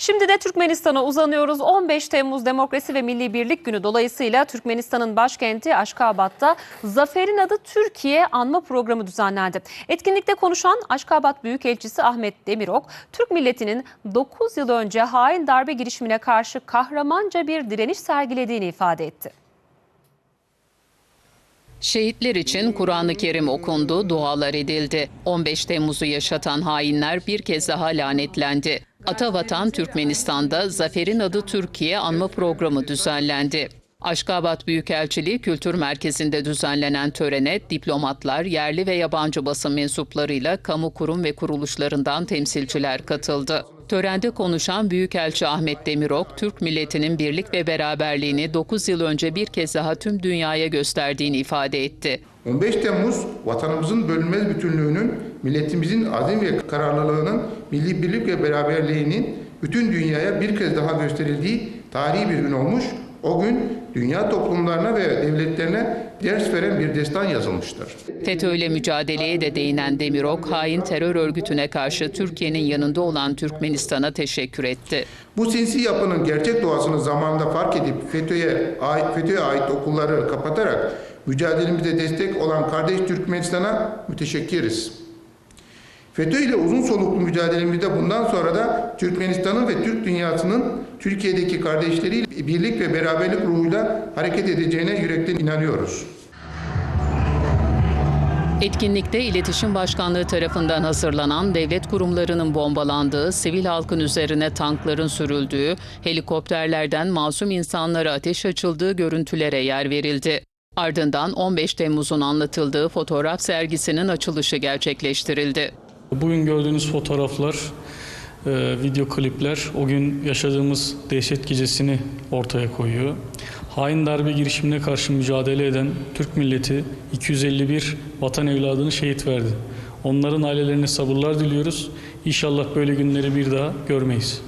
Şimdi de Türkmenistan'a uzanıyoruz. 15 Temmuz Demokrasi ve Milli Birlik Günü dolayısıyla Türkmenistan'ın başkenti Aşkabat'ta Zafer'in adı Türkiye anma programı düzenlendi. Etkinlikte konuşan Aşkabat Büyükelçisi Ahmet Demirok, Türk milletinin 9 yıl önce hain darbe girişimine karşı kahramanca bir direniş sergilediğini ifade etti. Şehitler için Kur'an-ı Kerim okundu, dualar edildi. 15 Temmuz'u yaşatan hainler bir kez daha lanetlendi. Atavatan Türkmenistan'da Zafer'in adı Türkiye anma programı düzenlendi. Aşkabat Büyükelçiliği Kültür Merkezi'nde düzenlenen törene diplomatlar, yerli ve yabancı basın mensuplarıyla kamu kurum ve kuruluşlarından temsilciler katıldı. Törende konuşan Büyükelçi Ahmet Demirok, Türk milletinin birlik ve beraberliğini 9 yıl önce bir kez daha tüm dünyaya gösterdiğini ifade etti. 15 Temmuz vatanımızın bölünmez bütünlüğünün, milletimizin azim ve kararlılığının, milli birlik ve beraberliğinin bütün dünyaya bir kez daha gösterildiği tarihi bir gün olmuş. O gün dünya toplumlarına ve devletlerine ders veren bir destan yazılmıştır. FETÖ'yle mücadeleye de değinen Demirok, hain terör örgütüne karşı Türkiye'nin yanında olan Türkmenistan'a teşekkür etti. Bu sinsi yapının gerçek doğasını zamanında fark edip FETÖ'ye ait, FETÖ'ye ait okulları kapatarak mücadelemize destek olan kardeş Türkmenistan'a müteşekkiriz. FETÖ ile uzun soluklu mücadelemizde bundan sonra da Türkmenistan'ın ve Türk dünyasının Türkiye'deki kardeşleriyle birlik ve beraberlik ruhuyla hareket edeceğine yürekten inanıyoruz. Etkinlikte İletişim Başkanlığı tarafından hazırlanan devlet kurumlarının bombalandığı, sivil halkın üzerine tankların sürüldüğü, helikopterlerden masum insanlara ateş açıldığı görüntülere yer verildi. Ardından 15 Temmuz'un anlatıldığı fotoğraf sergisinin açılışı gerçekleştirildi. Bugün gördüğünüz fotoğraflar, video klipler o gün yaşadığımız dehşet gecesini ortaya koyuyor. Hain darbe girişimine karşı mücadele eden Türk milleti 251 vatan evladını şehit verdi. Onların ailelerine sabırlar diliyoruz. İnşallah böyle günleri bir daha görmeyiz.